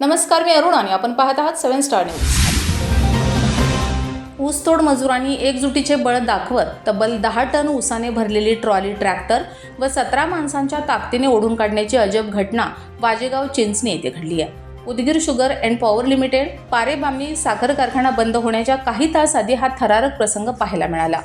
नमस्कार मी अरुण आणि आपण पाहत आहात सेव्हन स्टार न्यूज. ऊसतोड मजुरांनी एकजुटीचे बळ दाखवत तब्बल दहा टन ऊसाने भरलेली ट्रॉली ट्रॅक्टर व सतरा माणसांच्या ताकदीने ओढून काढण्याची अजब घटना वाजेगाव चिंचणी येथे घडली आहे. Udgir sugar and power limited पारेबामी साखर कारखाना बंद होण्याच्या काही तास आधी हा थरारक प्रसंग पाहायला मिळाला.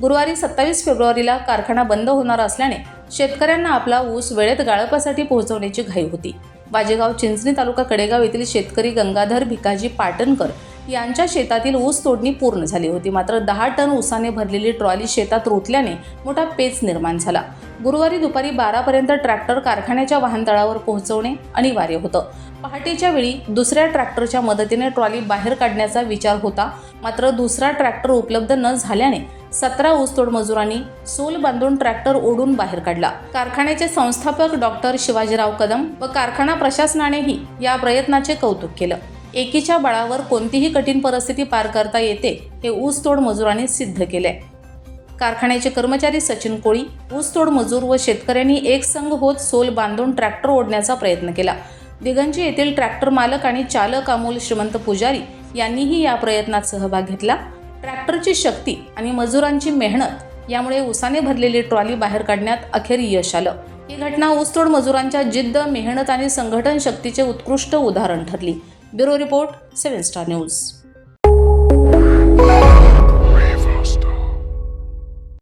गुरुवारी सत्तावीस फेब्रुवारीला कारखाना बंद होणार असल्याने शेतकऱ्यांना आपला ऊस वेळेत गाळपासाठी पोहोचवण्याची घाई होती. वाजेगाव चिंचणी तालुका कडेगाव येथील शेतकरी गंगाधर भिकाजी पाटणकर यांच्या शेतातील ऊस तोडणी पूर्ण झाली होती. मात्र दहा टन ऊसाने भरलेली ट्रॉली शेतात रोतल्याने मोठा पेच निर्माण झाला. गुरुवारी दुपारी बारापर्यंत ट्रॅक्टर कारखान्याच्या वाहनतळावर पोहोचवणे अनिवार्य होतं. पहाटेच्या वेळी दुसऱ्या ट्रॅक्टरच्या मदतीने ट्रॉली बाहेर काढण्याचा विचार होता. मात्र दुसरा ट्रॅक्टर उपलब्ध न झाल्याने सतरा ऊसतोड मजुरांनी सोल बांधून ट्रॅक्टर ओढून बाहेर काढला. कारखान्याचे संस्थापक डॉक्टर शिवाजीराव कदम व कारखाना प्रशासनानेही या प्रयत्नाचे कौतुक केलं. एकीच्या बळावर कोणतीही कठीण परिस्थिती पार करता येते हे ऊसतोड मजुरांनी सिद्ध केले कारखान्याचे कर्मचारी सचिन कोळी ऊसतोड मजूर व शेतकऱ्यांनी एक संघ होत सोल बांधून ट्रॅक्टर ओढण्याचा प्रयत्न केला. दिगंजी येथील ट्रॅक्टर मालक आणि चालक अमोल श्रीमंत पुजारी यांनीही या प्रयत्नात सहभाग घेतला. ट्रॅक्टरची शक्ती आणि मजुरांची मेहनत यामुळे उसाने भरलेली ट्रॉली बाहेर काढण्यात अखेर यश आलं. ही घटना ऊसतोड मजुरांच्या जिद्द मेहनत आणि संघटन शक्तीचे उत्कृष्ट उदाहरण ठरली. Bureau report seven star news.